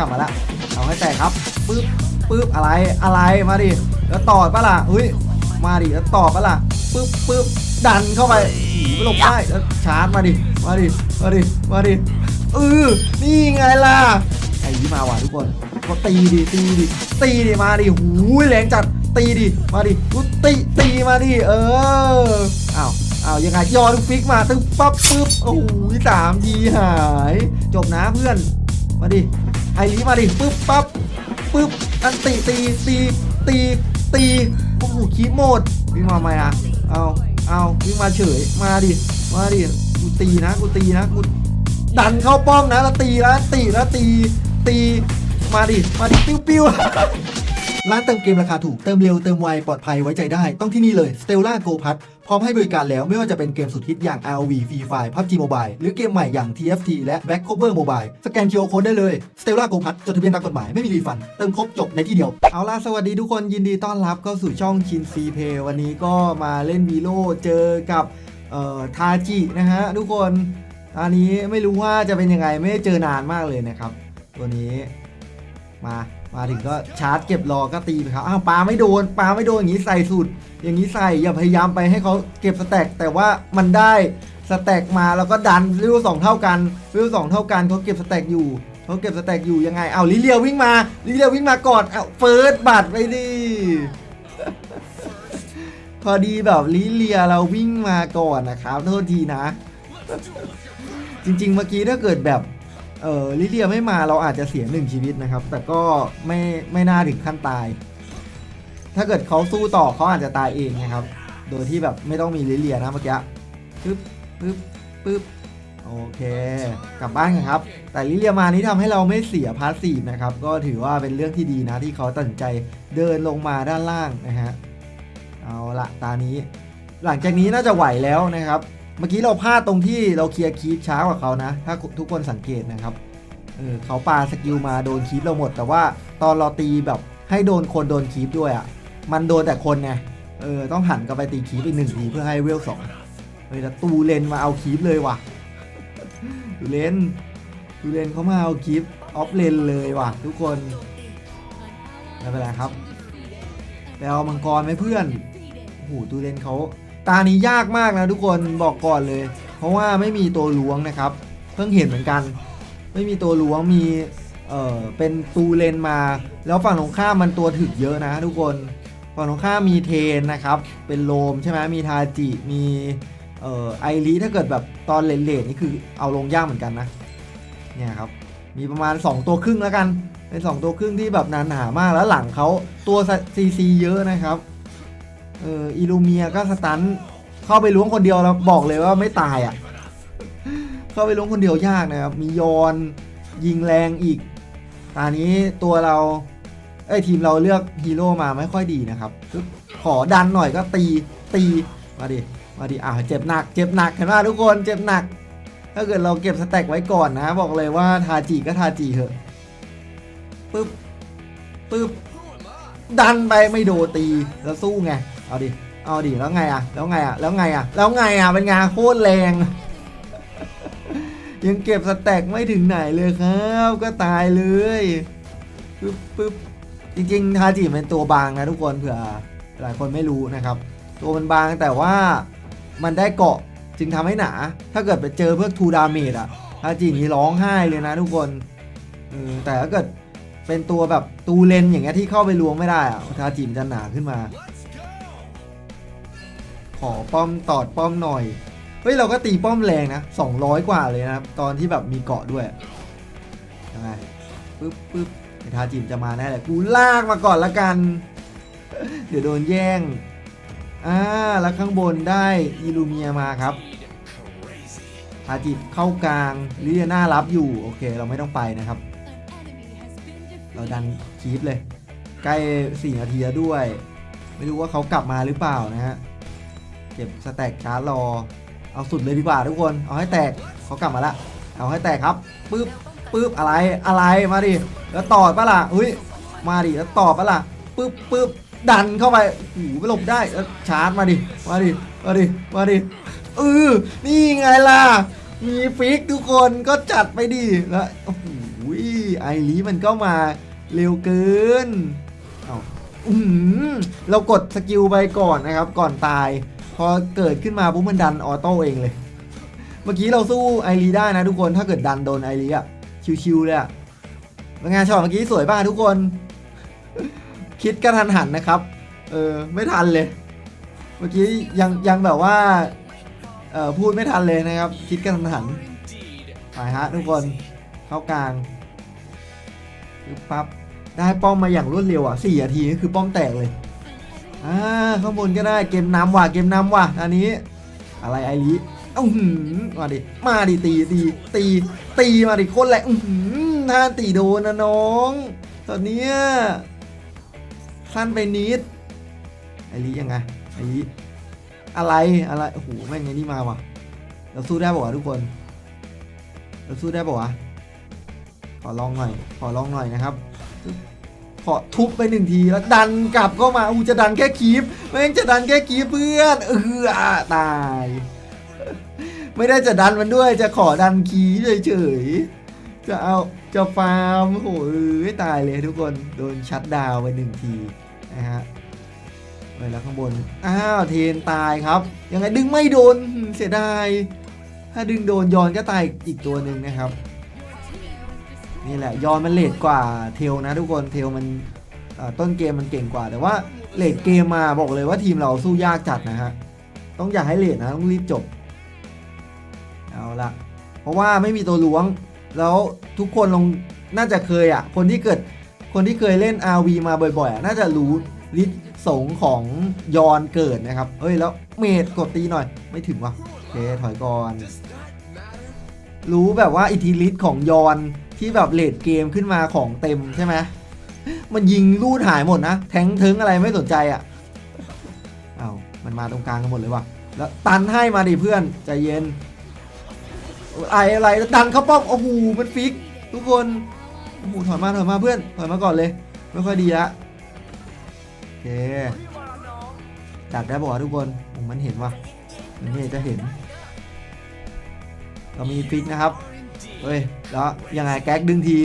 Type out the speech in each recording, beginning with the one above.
กลับมาแล้วเอาให้แตกครับปึ๊บปึ๊บอะไรอะไรมาดิแล้วต่อปะล่ะเฮ้ยมาดิแล้วต่อปะล่ะปึ๊บปึ๊บดันเข้าไปไม่หลบได้แล้วชาร์จมาดิมาดิมาดิมาดิเออนี่ไงล่ะไอ้นี่มาว่ะทุกคนก็ตีดิตีดิตีดิมาดิหูยแรงจัดตีดิมาดิกูตีตีมาดิเอออ้าวอ้าวยังไงยอลูกฟิกมาตึ๊บปั๊บปึ๊บโอ้โหสามทีหาย จบนะเพื่อน มาดิ อ้นี้มาดิปึ๊บปั๊บปึ๊บอันตีตีตีตีตีโอ้โหคีโมดวิ่งมาไหมอะเอาเอาวิ่งมาเฉยมาดิมาดิกูตีนะกูตีนะกูดันเข้าป้อมนะแล้วตีแล้วตีแล้วตีตีมาดิมาดิปิ้วปิ้ว ร้านเติมเกมราคาถูก เติมเร็ว เติมไว ปลอดภัยไว้ใจได้ ต้องที่นี่เลย Stella Go p a s พร้อมให้บริการแล้วไม่ว่าจะเป็นเกมสุดฮิตอย่าง ROV Free Fire PUBG Mobile หรือเกมใหม่อย่าง TFT และ Back Cover Mobile สแกน QR Code ได้เลย Stella Go p a s จดทะเบียนตามกฎหมายไม่มีรีฟัน เติมครบจบในที่เดียว เอาล่ะ สวัสดีทุกคนยินดีต้อนรับเข้าสู่ช่องชินซีเพวันนี้ก็มาเล่นวีโลเจอกับเอ่อทาจินะฮะทุกคนตอนนี้ไม่รู้ว่าจะเป็นยังไงไม่ได้เจอนานมากเลยนะครับ ตัวนี้มา มาถึงก็ชาร์จเก็บรอก็ตีไปครับอ้าวปลาไม่โดนปลาไม่โดนอย่างนี้ใส่สุด อย่างนี้ใส่อย่าพยายามไปให้เขาเก็บสแต็กแต่ว่ามันได้สแต็กมาแล้วก็ดันวิวสองเท่ากันวิวสองเท่ากันเขาเก็บสแต็กอยู่เขาเก็บสแต็กอยู่ยังไงเอาลิเลียวิ่งมาลิเลียวิ่งมาก่อนเอาเฟิร์สบัตรไปดิพอดีแบบลิเลียเราวิ่งมาก่อนนะครับโทษทีนะ จริง ๆ เมื่อกี้ถ้าเกิดแบบ เออลิเลียไม่มาเราอาจจะเสียหนึ่งชีวิตนะครับ แต่ก็ไม่ไม่น่าถึงขั้นตาย ถ้าเกิดเขาสู้ต่อเขาอาจจะตายเองนะครับ โดยที่แบบไม่ต้องมีลิเลียนะเมื่อกี้ปึ๊บปึ๊บปึ๊บโอเค กลับบ้านกันครับ แต่ลิเลียมานี้ทำให้เราไม่เสียพาสซีฟนะครับ ก็ถือว่าเป็นเรื่องที่ดีนะที่เขาตัดสินใจเดินลงมาด้านล่างนะฮะ เอาละตานี้ หลังจากนี้น่าจะไหวแล้วนะครับ เมื่อกี้เราพลาดตรงที่เราเคลียร์คีปช้ากว่าเขานะ ถ้าทุกคนสังเกตนะครับเออเขาปาสกิลมาโดนคีปเราหมด แต่ว่าตอนเราตีแบบให้โดนคนโดนคีปด้วยอะ่ะ มันโดนแต่คนไงเออต้องหันกลับไปตีคีปอีกหนึ่งทีเพื่อให้เวลสองเฮ้ยแล้วตูเลนมาเอาคีปเลยว่ะตูเลนตูเลนเขามาเอาคีปออฟเลนเลยว่ะ ทุกคนไม่เป็นไรครับไปเอามังกรไหมเพื่อนโอ้โหตูเลนเขา ตานี้ยากมากนะทุกคนบอกก่อนเลย เพราะว่าไม่มีตัวล้วงนะครับ เพิ่งเห็นเหมือนกัน ไม่มีตัวล้วงมีเอ่อเป็นตูเลนมา แล้วฝั่งตรงข้ามมันตัวถึกเยอะนะทุกคนฝั่งตรงข้ามมีเทนนะครับ เป็นโลมใช่ไหมมีทาจิมีเอ่อไอรีถ้าเกิดแบบตอนเลนเลนนี่คือเอาลงยากเหมือนกันนะเนี่ยครับมีประมาณ 2 ตัวครึ่งแล้วกันเป็น2ตัวครึ่งที่แบบหนาหามากแล้วหลังเขาตัวซีซีเยอะนะครับ เอออิลูเมียก็สตันเข้าไปล้วงคนเดียวแล้วบอกเลยว่าไม่ตายอะ เข้าไปล้วงคนเดียวยากนะครับ มียอนยิงแรงอีกตอนนี้ตัวเราเอ้ยทีมเราเลือกฮีโร่มาไม่ค่อยดีนะครับปึ๊บขอดันหน่อยก็ตีตีมาดิมาดิอ่าเจ็บหนักเจ็บหนักเห็นไหมทุกคนเจ็บหนัก ถ้าเกิดเราเก็บสแต็กไว้ก่อนนะ บอกเลยว่าทาจิก็ทาจิเหอะปึ๊บปึ๊บดันไปไม่โดนตีแล้วสู้ไง เอาดิ เอาดิ แล้วไงอะแล้วไงอะแล้วไงอะแล้วไงอะเป็นงานโคตรแรง ยังเก็บสแต็กไม่ถึงไหนเลยครับ ก็ตายเลยปึ๊บปึ๊บจริงๆทาจิเป็นตัวบางนะทุกคนเผื่อหลายคนไม่รู้นะครับ ตัวมันบางแต่ว่ามันได้เกาะจึงทำให้หนา ถ้าเกิดไปเจอเพวกทูดาเมจอะทาจินี่ร้องไห้เลยนะทุกคนแต่ถ้าเกิดเป็นตัวแบบตูเลนอย่างเงี้ยที่เข้าไปล้วงไม่ได้อะทาจิมนจะหนาขึ้นมา ขอป้อมตอดป้อมหน่อย เฮ้ยเราก็ตีป้อมแรงนะ 200 กว่าเลยนะครับ ตอนที่แบบมีเกาะด้วยยังไงปึ๊บปึ๊บไอทาจิมจะมาแน่เลยกูลากมาก่อนละกัน เดี๋ยวโดนแย่งอ่าแล้วข้างบนได้อีลูเมียมาครับทาจิเข้ากลางลิเลียน่ารับอยู่ โอเค เราไม่ต้องไปนะครับ เราดันคีปเลย ใกล้ 4 นาทีแล้วด้วย ไม่รู้ว่าเขากลับมาหรือเปล่านะฮะ เก็บสแต็กชาร์จรอ เอาสุดเลยดีกว่าทุกคน เอาให้แตกเขากลับมาละ เอาให้แตกครับปึ๊บปึ๊บอะไรอะไรมาดิแล้วต่อปะล่ะอุ้ยมาดิแล้วต่อปะล่ะปึ๊บปึ๊บดันเข้าไปโอ้โหไม่หลบได้แล้วชาร์จมาดิมาดิมาดิมาดิเออนี่ไงล่ะ มีฟิกทุกคนก็จัดไปดิแล้วโอ้โหไอรีมันก็มาเร็วเกินเอาอือหือเรากดสกิลไปก่อนนะครับ ก่อนตาย อเกิดขึ้นมาปุ๊บมันดันออโต้เองเลย เมื่อกี้เราสู้ไอรีได้นะทุกคนถ้าเกิดดันโดนไอรีอะชิวๆเลยอะเป็นไงานช็อตเมื่อกี้สวยป่ะทุกคน คิดกระทันหันนะครับ เออไม่ทันเลย เมื่อกี้ยังยังแบบว่าเอ่อพูดไม่ทันเลยนะครับ คิดกระทันหันไปฮะทุกคนเข้ากลางปึ๊บปั๊บได้ป้อมมาอย่างรวดเร็วอะสี่นาทีนี่คือป้อมแตกเลย อ่าข้างบนก็ได้เกมน้ำว่ะเกมน้ำว่ะอันนี้ อะไรไอริเอ้าหืมมาดิมาดิตีตีตีตีมาดิโคนแหละอื้อหือท่านตีโดนนะน้องตอนเนี้ยสั้นไปนิดไอริยังไงไอริอะไรอะไรโอ้โหแม่งไงนี่มาว่ะเราสู้ได้ป่าวะทุกคน เราสู้ได้ป่าวะขอลองหน่อย ขอลองหน่อยนะครับ ขอทุบไปหนึ่งทีแล้วดันกลับเข้ามาอูจะดันแค่คีฟแม่งจะดันแค่คีฟเพื่อนเอออตาย ไม่ได้จะดันมันด้วยจะขอดันคีฟเฉยๆจะเอาจะฟาร์มโอ้โหเอ้ยตายเลยทุกคนโดนชัดดาวไปหนึ่งทีนะฮะไปแล้วข้างบน อ้าวเทนตายครับ ยังไงดึงไม่โดนเสียดาย ถ้าดึงโดนยอนก็ตายอีกตัวหนึ่งนะครับ นี่แหละยอนมันเลทกว่าเทลนะทุกคนเทลมันต้นเกมมันเก่งกว่า แต่ว่าเลทเกมมาบอกเลยว่าทีมเราสู้ยากจัดนะฮะต้องอย่าให้เลทนะต้องรีบจบเอาละเพราะว่าไม่มีตัวล้วง แล้วทุกคนลงน่าจะเคยอะคนที่เกิดคนที่เคยเล่น RV มาบ่อยๆ น่าจะรู้ลิทสงของยอนเกิดนะครับเฮ้ยแล้วเมดกดตีหน่อย ไม่ถึงวะโอเคถอยก่อน รู้แบบว่าอิทธิฤทธิ์ของยอนที่แบบเลดเกมขึ้นมาของเต็มใช่ไหมมันยิงลูดหายหมดนะ แทงทิงอะไรไม่สนใจอะ่ะ เอามันมาตรงกลางกันหมดเลยว่ะ แล้วตันให้มาดิเพื่อนใจเย็นไออะไรแล้วดันเข้าป้อมโอ้โหมันฟิก ทุกคนโอ้โหถอยมาถอยมาเพื่อนถอยมาก่อนเลย ไม่ค่อยดีละโอเคดักได้บอกทุกคนมมันเห็นว่ะมันนี่จะเห็น เรามีฟิกนะครับ เฮ้ย แล้วยังไงแก๊กดึงที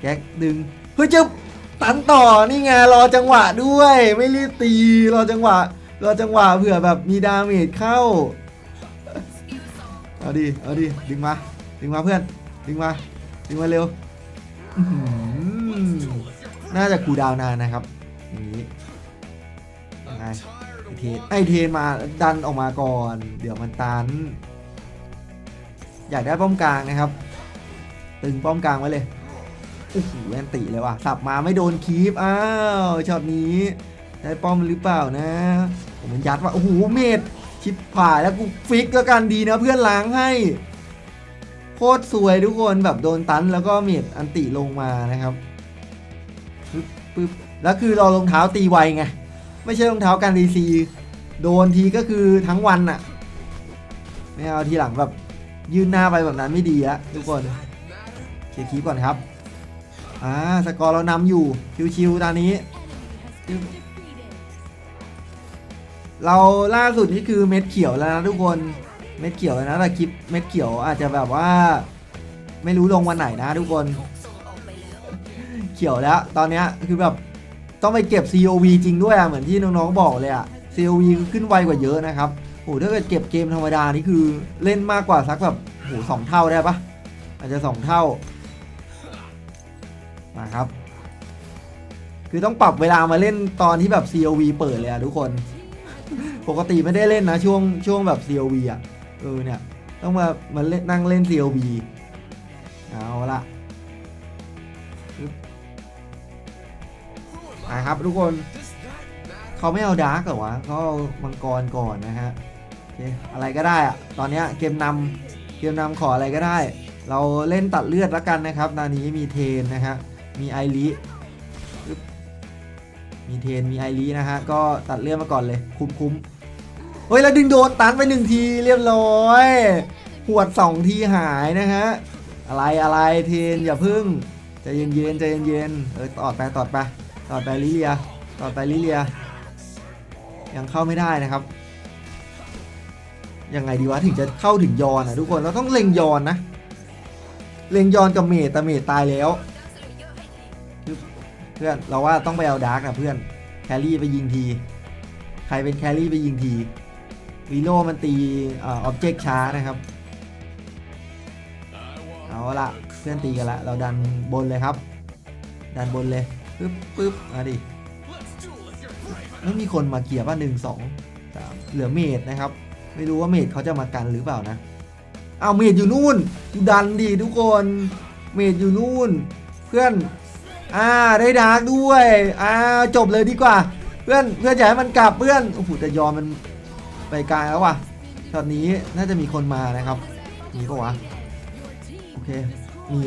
แก๊กดึง เฮ้ยจะตันต่อ นี่ไงรอจังหวะด้วย ไม่รีบตี รอจังหวะ รอจังหวะเผื่อแบบมีดาเมจเข้า เอาดิ เอาดิ ดึงมา ดึงมาเพื่อน ดึงมา ดึงมาเร็ว น่าจะคูดาวนานนะครับ อย่างนี้ยังไงไอเทนไอเทนมาดันออกมาก่อน เดี๋ยวมันตัน อยากได้ป้อมกลางนะครับ ตึงป้อมกลางไว้เลยโอ้โหแอนติเลยว่ะสับมาไม่โดนคีฟอ้าวช็อตนี้ ได้ป้อมหรือเปล่านะผมมันยัดว่าโอ้โหเมดชิปผ่ายแล้วกูฟิกแล้วกันดีนะเพื่อนล้างให้โคตรสวยทุกคนแบบโดนตันแล้วก็เมดอันติลงมานะครับปึ๊บปึ๊บแล้วคือเรารองเท้าตีไวไงไม่ใช่รองเท้าการดีซีโดนทีก็คือทั้งวันอะไม่เอาทีหลังแบบ ยื่นหน้าไปแบบนั้นไม่ดีอะทุกคนเคลียร์คีก่อนครับอ่าสกอร์เรานำอยู่ชิวๆตอนนี้ เราล่าสุดนี่คือเม็ดเขียวแล้วนะทุกคนเม็ดเขียวนะแต่คลิปเม็ดเขียวอาจจะแบบว่า ไม่รู้ลงวันไหนนะทุกคน เขียวแล้ว ตอนนี้คือแบบต้องไปเก็บ COV จริงด้วยอะเหมือนที่น้องๆบอกเลยอะ COV ขึ้นไวกว่าเยอะนะครับ หถ้าเกิดเก็บเกมธรรมดานี่คือเล่นมากกว่าสักแบบโหสองเท่าได้ปะอาจจะสองเท่ามาครับ คือต้องปรับเวลามาเล่นตอนที่แบบ COV เปิดเลยอะทุกคน ปกติไม่ได้เล่นนะช่วงช่วงแบบ COV อะเออเนี่ย ต้องมามาเล่นนั่งเล่น COV เอาละนะครับทุกคนเขาไม่เอาดาร์กเหรอวะเขาเอามังกรก่อนนะฮะ คอะไรก็ได้อะตอนนี้เกมนำเกมนำขออะไรก็ได้ เราเล่นตัดเลือดแล้วกันนะครับนานี้มีเทนนะฮะมีไอริมีเทนมีไอรินะฮะก็ตัดเลือดมาก่อนเลยคุ้มคุ้มเฮ้ยแล้วดึงโดนตันไปหนึ่งทีเรียบร้อยหวดสองทีหายนะฮะอะไรอะไรเทนอย่าพึ่งใจเย็นเย็นใจเย็นเย็นเออตอดไปตอดไปตอดไปลิเลียตอดไปลิเลียยังเข้าไม่ได้นะครับ ยังไงดีวะถึงจะเข้าถึงยอนอะทุกคนเราต้องเล็งยอนนะ เล็งยอนกับเมตแต่เมตตายแล้ว เพื่อนเราว่าต้องไปเอาดาร์กนะเพื่อนแครี่ไปยิงทีใครเป็นแครี่ไปยิงทีวีโลมันตีออบเจกต์ช้านะครับ เอาละเพื่อนตีกันละ เราดันบนเลยครับ ดันบนเลยปึ๊บปึ๊บมาดิแล้วมีคนมาเกียร์ป่ะหนึ่งสองสามเหลือเมดนะครับ ไม่รู้ว่าเมดเขาจะมากันหรือเปล่านะเอาเมดอยู่นู่นกูดันดิทุกคน เมดอยู่นู่น เพื่อน อ่าได้ดาร์กด้วยอ่าจบเลยดีกว่า เพื่อนเพื่อนอยากให้มันกลับเพื่อนโอ้โหแต่ยอมมันไปไกลแล้วว่ะช็อตนี้น่าจะมีคนมานะครับ มีปะวะโอเคมี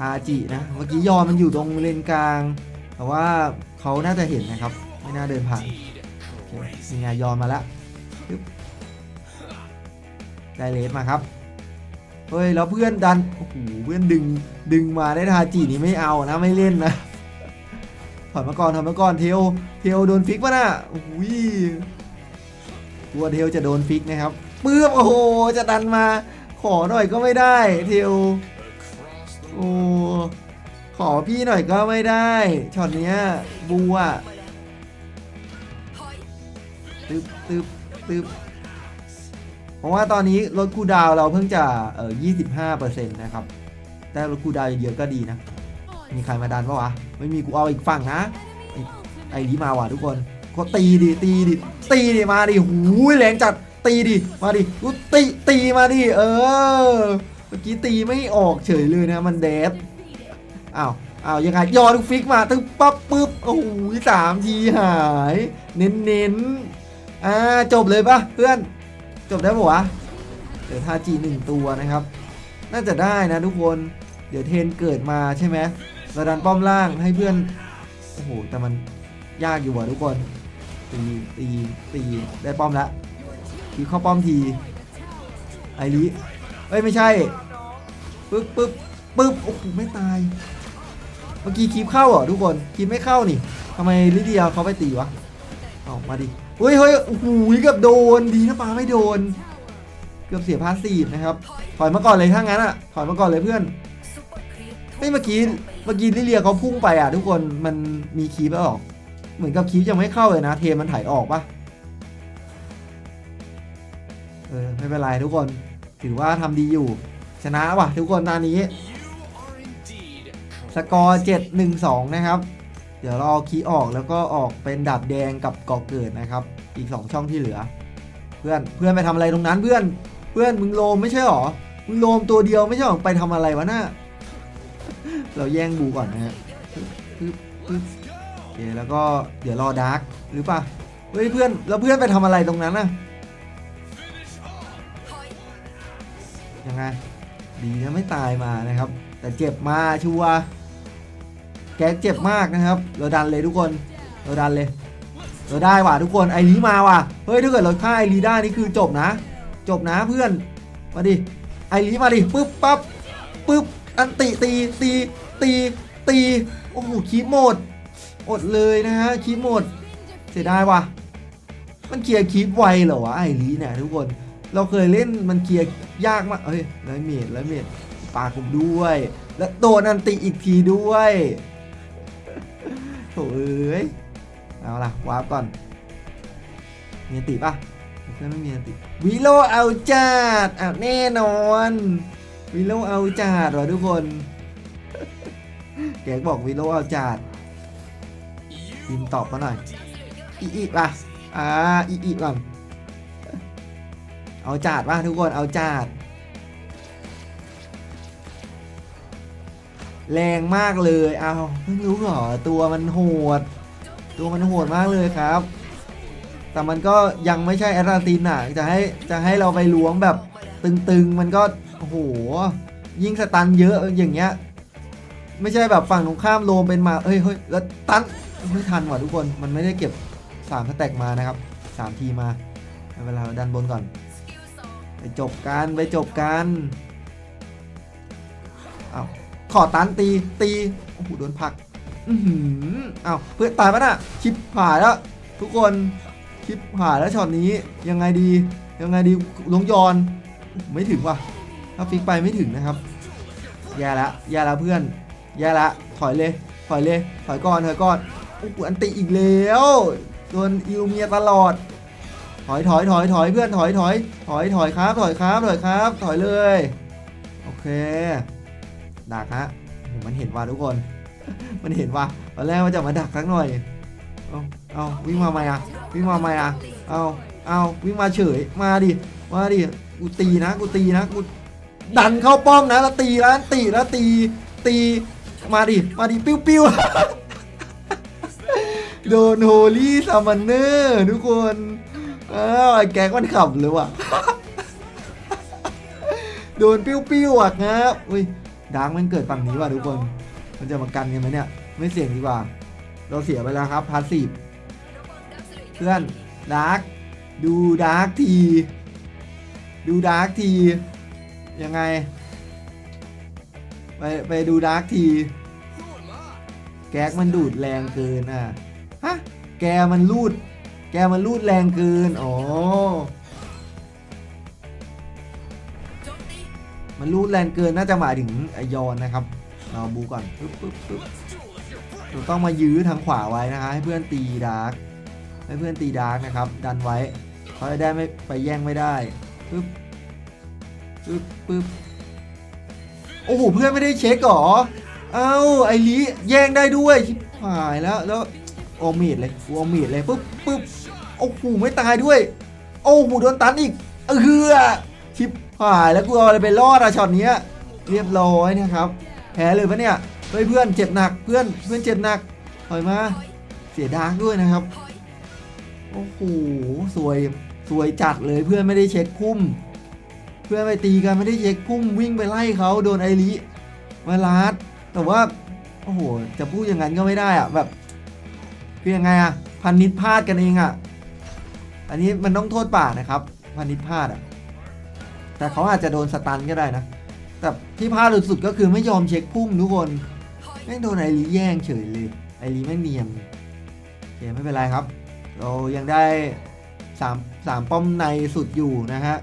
ฮาจินะเมื่อกี้ยอมมันอยู่ตรงเลนกลาง แต่ว่าเขาน่าจะเห็นนะครับ ไม่น่าเดินผ่านโอเคมีไงยอมมาแล้ว ได้เลสมาครับ เฮ้ย แล้วเพื่อนดัน โอ้โห เพื่อนดึง ดึงมาได้ทาจินี่ไม่เอานะ ไม่เล่นนะ ถอยมาก่อน ถอยมาก่อน เทล เทลโดนฟิกป่ะน่ะโอ้โหกลัวเทลจะโดนฟิกนะครับปื้มโอ้โห จะดันมา ขอหน่อยก็ไม่ได้ เทล โอ้ ขอพี่หน่อยก็ไม่ได้ ช็อตเนี้ย บูอะตึบตึบ ตึ๊บเพราะว่าตอนนี้ลดคูดาวเราเพิ่งจะเอ่อ25%นะครับ แต่ลดคูดาวเยอะก็ดีนะ มีใครมาดันปะวะ ไม่มีกูเอาอีกฝั่งนะไอ้ไอ้นี้มาว่ะทุกคนก็ตีดิตีดิตีดิมาดิหูยแรงจัดตีดิมาดิกูตีตีมาดิเออ เมื่อกี้ตีไม่ออกเฉยเลยนะมันแดดอ้าวอ้าวยังไงยอทุกฟิกมาตึ๊บปั๊บปึ๊บโอ้โหสามทีหาย เน้นเน้น อ่าจบเลยปะเพื่อนจบได้ปะวะเดี๋ยวทาจีหนึ่งตัวนะครับ น่าจะได้นะทุกคนเดี๋ยวเทนเกิดมาใช่ไหมเราดันป้อมล่างให้เพื่อนโอ้โหแต่มันยากอยู่ว่ะทุกคนตีตีตีได้ป้อมแล้วทีเข้าป้อมทีไอริเอ้ยไม่ใช่ปึ๊บปึ๊บปึ๊บโอ้โหไม่ตายเมื่อกี้คลิปเข้าเหรอทุกคนคลิปไม่เข้านี่ทำไมลิเดียเขาไปตีวะออกมาดิ เฮ้ยเฮ้ยโอ้โหเกือบโดนดีนะปาไม่โดน เกือบเสียพาสซีฟนะครับถอยมาก่อนเลยถ้างั้นอะถอยมาก่อนเลยเพื่อนเฮ้ยเมื่อกี้เมื่อกี้ลิเลียเขาพุ่งไปอะ ทุกคนมันมีคีบแล้วหรอเหมือนกับคีบยังไม่เข้าเลยนะ เทมันถ่ายออกปะเออไม่เป็นไรทุกคน ถือว่าทำดีอยู่ ชนะว่ะ ทุกคนตอนนี้ สกอร์ 7 1 2 นะครับ ดี๋ยวเราเอาคีย์ออกแล้วก็ออกเป็นดาบแดงกับกอกเกิดนะครับ อีก 2 ช่องที่เหลือ เพื่อนเพื่อนไปทำอะไรตรงนั้นเพื่อนเพื่อนมึงโลมไม่ใช่หรอมึงโลมตัวเดียวไม่ใช่หรอไปทำอะไรวะน่าเราแย่งบูก่อนนะฮะโอเคแล้วก็เดี๋ยวรอดาร์กหรือปะเฮ้ยเพื่อนแล้วเพื่อนไปทำอะไรตรงนั้นน่ะยังไงดีนะไม่ตายมานะครับ แต่เจ็บมาชัวร์ แกเจ็บมากนะครับ เราดันเลยทุกคน เราดันเลย เราได้ว่ะทุกคนไอรีมาว่ะ เฮ้ยถ้าเกิดเราฆ่าไอรีได้นี่คือจบนะ จบนะเพื่อน มาดิ ไอรีมาดิปึ๊บปั๊บปึ๊บ อันติตีตีตีตี โอ้โหคีบหมด อดเลยนะฮะคีบหมด เสียดายว่ะ มันเคลียร์คีบไวเหรอวะไอรีเนี่ยทุกคน เราเคยเล่นมันเคลียร์ยากมากเฮ้ยแล้วเมดแล้วเมดปากผมด้วย และโดนอันติอีกทีด้วย ถเอ้ย เอาล่ะวาร์ปก่อน มีอันติปะเพื่อนไม่มีอันติวิโลเอาจัดอ้าวแน่นอน วิโลเอาจัดเหรอทุกคน แกบอกวิโลเอาจัดพิมตอบมาหน่อย อีอีป่ะ อ่า อีอีก่อน เอาจัดป่ะทุกคน เอาจัด แรงมากเลยเอาเพิ่งรู้เหรอตัวมันโหด ตัวมันโหดมากเลยครับ แต่มันก็ยังไม่ใช่แอตลาตินอะจะให้จะให้เราไปล้วงแบบตึงๆ มันก็โอ้โหยิ่งสตันเยอะอย่างเงี้ย ไม่ใช่แบบฝั่งตรงข้ามโลมเป็นมาเฮ้ยเฮ้ยแล้วตันไม่ทันว่ะทุกคนมันไม่ได้เก็บสามสแต็กมานะครับสามทีมาเวลาดันบนก่อน ไปจบกันไปจบกัน ขอตันตีตีโอ้โหโดนผลักอือหืออ้าวเพื่อนตายปะน่ะชิปหายแล้ว ทุกคนชิปหายแล้วช็อตนี้ยังไงดียังไงดีลงยอนไม่ถึงว่ะถ้าฟิกไปไม่ถึงนะครับแย่ละแย่ละเพื่อนแย่ละถอยเลยถอยเลยถอยก่อนถอยก่อนโอ้โหอันติอีกแล้วโดนอิลูเมียตลอดถอยถอยถอยถอยเพื่อนถอยถอยถอยถอยครับ ถอยครับถอยครับ ถอยเลย โอเค ดักฮะมันเห็นว่าทุกคน มันเห็นว่าตอนแรกว่าจะมาดักสักหน่อยเอาเอาวิ่งมาไหมอะวิ่งมาไหมอะเอาเอาวิ่งมาเฉยมาดิมาดิกูตีนะกูตีนะกูดันเข้าป้อมนะแล้วตีแล้วตีแล้วตีตีมาดิมาดิปิ้วปิ้วโดนโฮลี่ซัมมันเนอร์ทุกคนอ้าวไอ้แก๊กมันขับเลยว่ะโดนปิ้วปิ้วอะครับอุ้ย ดังมันเกิดฝั่งนี้ว่ะทุกคน มันจะมากันกันไหมเนี่ย ไม่เสี่ยงดีกว่า เราเสียไปแล้วครับพาสซีฟเพื่อนดาร์กดูดาร์กที ดูดาร์กที ยังไง ไปไปดูดาร์กที แก๊กมันดูดแรงเกินอะ ฮะ แกมันรูด แกมันรูดแรงเกิน อ๋อ มันรูดแรงเกินน่าจะหมายถึงไอยอนนะครับเราบูก่อนปึ๊บปึ๊บปึ๊บต้องมายื้อทางขวาไว้นะฮะให้เพื่อนตีดาร์กให้เพื่อนตีดาร์กนะครับ ดันไว้เขาจะได้ไม่ไปแย่งไม่ได้ปึ๊บปึ๊บปึ๊บโอ้โหเพื่อนไม่ได้เช็คหรอเอ้าไอลีแย่งได้ด้วยชิบหายแล้วแล้วโอมีดเลยกูโอมีดเลยปึ๊บปึ๊บโอ้โหไม่ตายด้วย โอ้โหโดนตันอีกเออ หายแล้วกูเอาอะไรไปรอดอะช็อตเนี้ยเรียบร้อยนะครับแพ้เลยปะเนี่ยเฮ้ยเพื่อนเจ็บหนักเพื่อนเพื่อนเจ็บหนักถอยมาเสียดาร์กด้วยนะครับโอ้โหสวยสวยจัดเลยเพื่อนไม่ได้เช็คพุ่มเพื่อนไปตีกันไม่ได้เช็คพุ่มวิ่งไปไล่เขาโดนไอริมาลาดแต่ว่าโอ้โหจะพูดอย่างนั้นก็ไม่ได้อะแบบคือยังไงอะพันนิดพลาดกันเองอะอันนี้มันต้องโทษป่านะครับ พันนิดพลาดอะ แต่เขาอาจจะโดนสตันก็ได้นะ แต่ที่พลาดสุดก็คือไม่ยอมเช็คพุ่มทุกคนแม่งโดนไอรีแย่งเฉยเลย ไอรีแม่งเนียนโอเคไม่เป็นไรครับ เรายังได้สามสามป้อมในสุดอยู่นะฮะ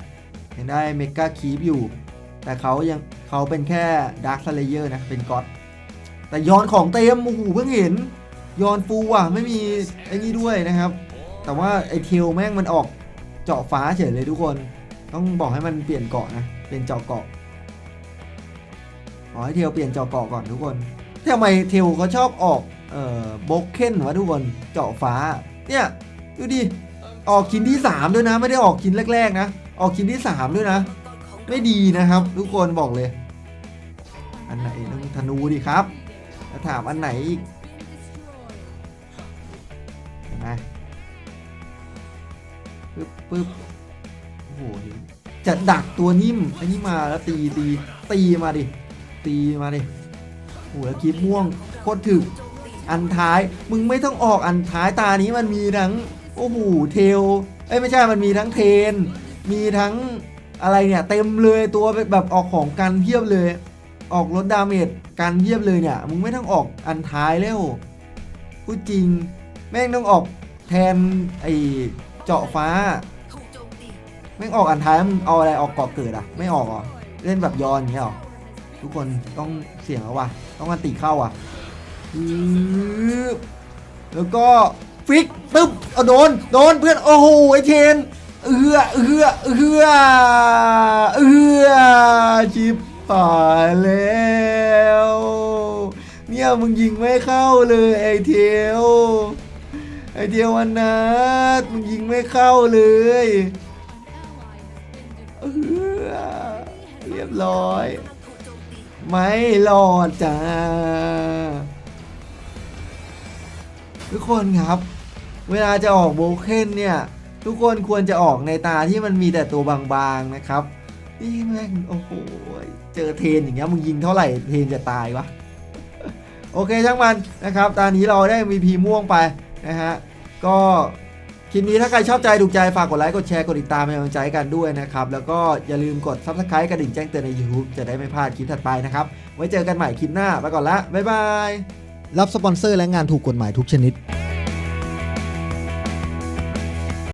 ยังได้เมกาคีฟอยู่ แต่เขายังเขาเป็นแค่ดาร์ค l เลเยอร์นะ เป็นก็อดแต่ย้อนของเต็มโอ้โหเพิ่งเห็นย้อนฟูอะ ไม่มีไอ้นี่ด้วยนะครับ แต่ว่าไอเทลแม่งมันออกเจาะฟ้าเฉยเลยทุกคน ต้องบอกให้มันเปลี่ยนเกาะนะ เป็นเจาะเกาะขอให้เทลเปลี่ยนเจาะเกาะก่อนทุกคนทำไมเทลเขาชอบออกเอ่อโบกเคนวะทุกคนเจาะฟ้า เนี่ยดูดิออกชิ้นที่ 3 ด้วยนะ ไม่ได้ออกชิ้นแรก ๆ นะ ออกชิ้นที่ 3 ด้วยนะ ไม่ดีนะครับ ทุกคนบอกเลย อันไหนต้องธนูดิครับจะถามอันไหนอีกเห็นไหมปึ๊บปึ๊บ โหจะดักตัวนิ่มอันนี้มาแล้วตีตีตีมาดิ ตีมาดิโอ้โหแล้วคีบม่วงโคตรถึก อันท้ายมึงไม่ต้องออกอันท้ายตานี้มันมีทั้งโอ้โหเทลเอ้ยไม่ใช่มันมีทั้งเทน มีทั้งอะไรเนี่ยเต็มเลยตัวแบบออกของกันเพียบเลย ออกลดดาเมจกันเพียบเลยเนี่ยมึงไม่ต้องออกอันท้ายแล้วพูดจริง แม่งต้องออกแทนไอเจาะฟ้า แม่ออกอันท้ายมึงเอาอะไรออกเกาะเกิดอะไม่ออกเหรอเล่นแบบยอนอย่างเงี้ยหรอทุกคนต้องเสี่ยงแล้วว่ะต้องกันตีเข้าอะแล้วก็ฟิกปึ๊บเอาโดนโดนเพื่อนโอ้โหไอเทนเอือเอือเอือเอือชิบหายแล้วเนี่ยมึงยิงไม่เข้าเลยไอเทลไอเทลวันนัดมึงยิงไม่เข้าเลย รียบร้อย ไม่รอดจ้า ทุกคนครับ เวลาจะออกโบเคนเนี่ย ทุกคนควรจะออกในตาที่มันมีแต่ตัวบางๆนะครับนี่แม่งโอ้โหเจอเทนอย่างเงี้ยมึงยิงเท่าไหร่เทนจะตายวะโอเคช่างมันนะครับ ตอนนี้เราได้ MVP ม่วงไปนะฮะ ก็ คลิปนี้ถ้าใครชอบใจถูกใจ ฝากกดไลค์ กดแชร์ กดติดตามเป็นกำลังใจกันด้วยนะครับ แล้วก็อย่าลืมกด Subscribe กระดิ่งแจ้งเตือนใน YouTube จะได้ไม่พลาดคลิปถัดไปนะครับ ไว้เจอกันใหม่คลิปหน้า ไปก่อนละ บ๊ายบาย รับสปอนเซอร์และงานถูกกฎหมายทุกชนิด